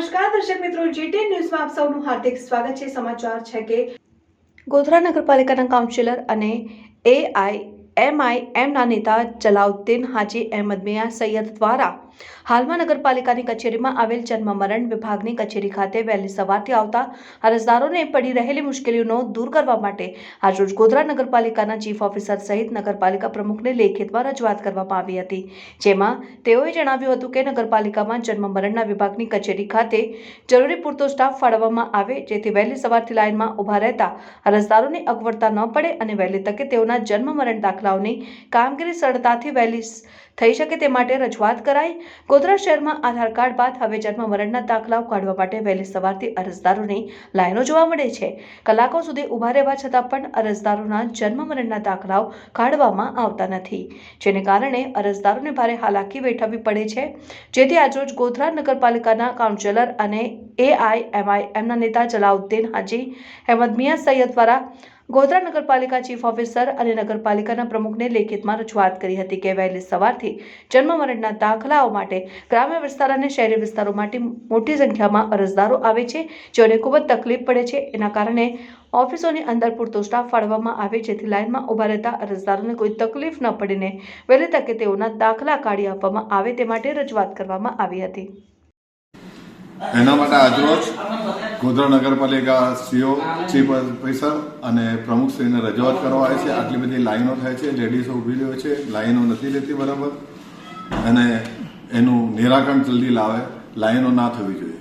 દર્શક મિત્રો જીટી ન્યૂઝમાં આપ સૌનું હાર્દિક સ્વાગત છે. સમાચાર છે કે ગોધરા નગરપાલિકાના કાઉન્સિલર અને એઆઈ એમઆઈ એમના નેતા જલાઉદ્દીન હાજી અહેમદ મિયા સૈયદ દ્વારા હાલમાં નગરપાલિકાની કચેરીમાં આવેલ જન્મ મરણ વિભાગની કચેરી ખાતે વહેલી સવારથી આવતા અરજદારોને પડી રહેલી મુશ્કેલીઓનો દૂર કરવા માટે આજરોજ ગોધરા નગરપાલિકાના ચીફ ઓફિસર સહિત નગરપાલિકા પ્રમુખને લેખિતમાં રજૂઆત કરવામાં આવી હતી. જેમાં તેઓએ જણાવ્યું હતું કે નગરપાલિકામાં જન્મ મરણના વિભાગની કચેરી ખાતે જરૂરી પૂરતો સ્ટાફ ફાળવવામાં આવે, જેથી વહેલી સવારથી લાઇનમાં ઊભા રહેતા અરજદારોને અગવડતા ન પડે અને વહેલી તકે તેઓના જન્મ મરણ દાખલાઓની કામગીરી સરળતાથી વહેલી થઈ શકે તે માટે રજૂઆત કરાઈ. ગોધરા શહેરમાં આધાર કાર્ડ બાદ હવે જન્મ મરણના દાખલાઓ કાઢવા માટે વહેલી સવારથી અરજદારોની લાઈનો જોવા મળે છે. કલાકો સુધી ઊભા રહેવા છતાં પણ અરજદારોના જન્મ મરણના દાખલાઓ કાઢવામાં આવતા નથી, જેને કારણે અરજદારોને ભારે હાલાકી વેઠવવી પડે છે. જેથી આજરોજ ગોધરા નગરપાલિકાના કાઉન્સિલર અને એઆઈએમઆઈ એમના નેતા જલાઉદ્દીન હાજી, અહેમદ મિયા સૈયદ દ્વારા ગોધરા નગરપાલિકા ચીફ ઓફિસર અને નગરપાલિકાના પ્રમુખને લેખિતમાં રજૂઆત કરી હતી કે વહેલી સવારથી જન્મ મરણના દાખલાઓ માટે ગ્રામ્ય વિસ્તાર અને શહેરી વિસ્તારો માટે મોટી સંખ્યામાં અરજદારો આવે છે, જેઓને ખૂબ જ તકલીફ પડે છે. એના કારણે ઓફિસોની અંદર પૂરતો સ્ટાફ ફાળવવામાં આવે, જેથી લાઇનમાં ઊભા રહેતા અરજદારોને કોઈ તકલીફ ન પડીને વહેલી તકે તેઓના દાખલા કાઢી આપવામાં આવે તે માટે રજૂઆત કરવામાં આવી હતી. એના માટે આજરોજ ગોધરા નગરપાલિકા સીઓ ચીફ ઓફિસર અને પ્રમુખશ્રીને રજૂઆત કરવા આવે છે. આટલી બધી લાઈનો થાય છે. લેડીઝો ઊભી રહે છે. લાઈનો નથી લેતી બરાબર. અને એનું નિરાકરણ જલ્દી લાવે. લાઈનો ના થવી જોઈએ.